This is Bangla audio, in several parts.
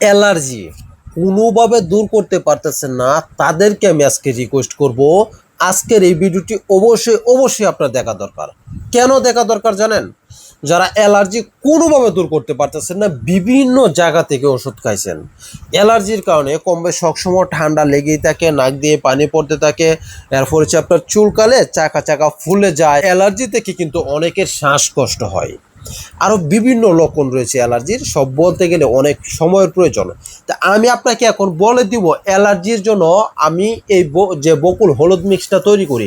অ্যালার্জি কোনোভাবে দূর করতে পারতেছেন না, তাদেরকে আমি আজকে রিকোয়েস্ট করব। আজকের এই ভিডিওটি অবশ্যই অবশ্যই আপনার দেখা দরকার। কেন দেখা দরকার জানেন? যারা অ্যালার্জি কোনোভাবে দূর করতে পারতেছেন না, বিভিন্ন জায়গা থেকে ওষুধ খাইছেন। অ্যালার্জির কারণে কমবে সবসময় ঠান্ডা লেগেই থাকে, নাক দিয়ে পানি পড়তে থাকে, এরপর হচ্ছে আপনার চুলকালে চাকা চাকা ফুলে যায়। অ্যালার্জি থেকে কিন্তু অনেকের শ্বাসকষ্ট হয়। আরও বিভিন্ন লক্ষণ রয়েছে অ্যালার্জির, সব বলতে গেলে অনেক সময়ের প্রয়োজন। তা আমি আপনাকে এখন বলে দিব অ্যালার্জির জন্য আমি এই যে বকুল হলুদ মিক্সটা তৈরি করি,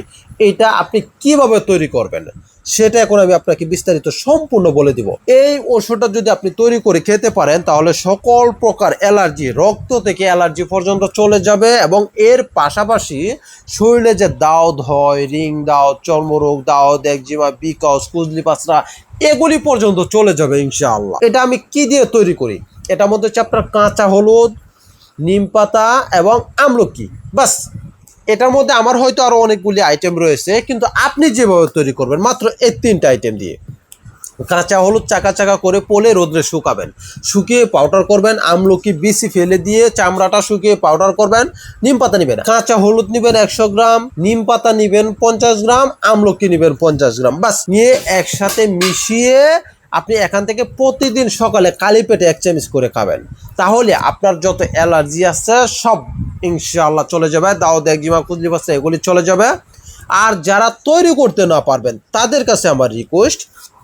এটা আপনি কীভাবে তৈরি করবেন? সেটা এখন আমি আপনাকে বিস্তারিত সম্পূর্ণ বলে দিব। এই ওষুধটা যদি আপনি তৈরি করে খেতে পারেন, তাহলে সকল প্রকার অ্যালার্জি, রক্ত থেকে অ্যালার্জি পর্যন্ত চলে যাবে এবং এর পাশাপাশি শরীরে যে দাওদ হয়, রিং দাউদ চর্মরোগ দাউদ একজিমা বিকজ কুজলি পাসরা এগুলি পর্যন্ত চলে যাবে ইনশাআল্লাহ। এটা আমি কি দিয়ে তৈরি করি? এটার মধ্যে হচ্ছে আপনার কাঁচা হলুদ, নিম পাতা এবং আমলকি। বাস এটার মধ্যে আমার হয়তো আরও অনেকগুলি আইটেম রয়েছে, কিন্তু আপনি যেভাবে তৈরি করবেন, মাত্র এই তিনটা আইটেম দিয়ে। কাঁচা, হলুদ, চাকা চাকা করে পোলে রোদ্রে শুকাবেন। শুকিয়ে পাউডার করবেন, আমলকি বিসি ফেলে দিয়ে চামড়াটা শুকিয়ে পাউডার করবেন, নিম পাতা নিবেন। কাঁচা, হলুদ নিবেন একশো গ্রাম, নিম পাতা নিবেন পঞ্চাশ গ্রাম, আমলকি নিবেন পঞ্চাশ গ্রাম। বাস নিয়ে একসাথে মিশিয়ে আপনি এখান থেকে প্রতিদিন সকালে কালি পেটে এক চামচ করে খাবেন। তাহলে আপনার যত অ্যালার্জি আছে, সব ইনশাআল্লাহ চলে যাবে দাওদ একজিমা কুদলি বাচ্চা এগুলি চলে যাবে। আর যারা তৈরি করতে না পারবেন, তাদের কাছে আমার রিকোয়েস্ট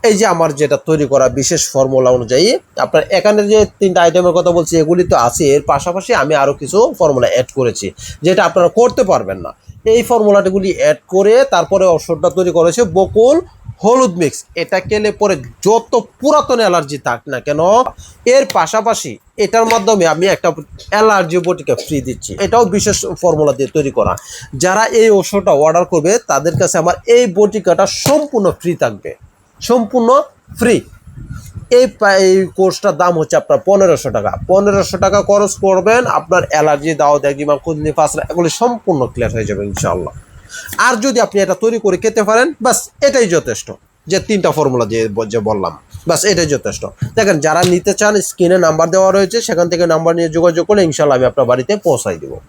এই যে আমার যেটা তৈরি করা বিশেষ ফর্মুলা অনুযায়ী, আপনার এখানে যে তিনটা আইটেমের কথা বলছি, এগুলি তো আছে, এর পাশাপাশি আমি আরও কিছু ফর্মুলা অ্যাড করেছি, যেটা আপনারা করতে পারবেন না। এই ফর্মুলাটিগুলি অ্যাড করে তারপরে ওষুধটা তৈরি করেছে বকুল হলুদ মিক্স। এটা খেলে পরে যত পুরাতন অ্যালার্জি থাক না কেন, এর পাশাপাশি এটার মাধ্যমে আমি একটা অ্যালার্জি বটিকা ফ্রি দিচ্ছি। এটাও বিশেষ ফর্মুলা দিয়ে তৈরি করা। যারা এই ওষুধটা অর্ডার করবে, তাদের কাছে আমার এই বটিকাটা সম্পূর্ণ ফ্রি থাকবে। সম্পূর্ণ ফ্রি এই এই কোর্সটার দাম হচ্ছে আপনার পনেরোশো টাকা। পনেরোশো টাকা খরচ করবেন, আপনার অ্যালার্জি দাও দেখিমা কুদনি ফাসরা, এগুলি সম্পূর্ণ ক্লিয়ার হয়ে যাবে ইনশাআল্লাহ। আর যদি আপনি এটা তৈরি করে খেতে পারেন, বাস এটাই যথেষ্ট। যে তিনটা ফর্মুলা যে যে বললাম, বাস এটাই যথেষ্ট। দেখেন, যারা নিতে চান স্ক্রিনে নাম্বার দেওয়া রয়েছে, সেখান থেকে নাম্বার নিয়ে যোগাযোগ করলে ইনশাল্লাহ আমি আপনার বাড়িতে পৌঁছাই দেবো।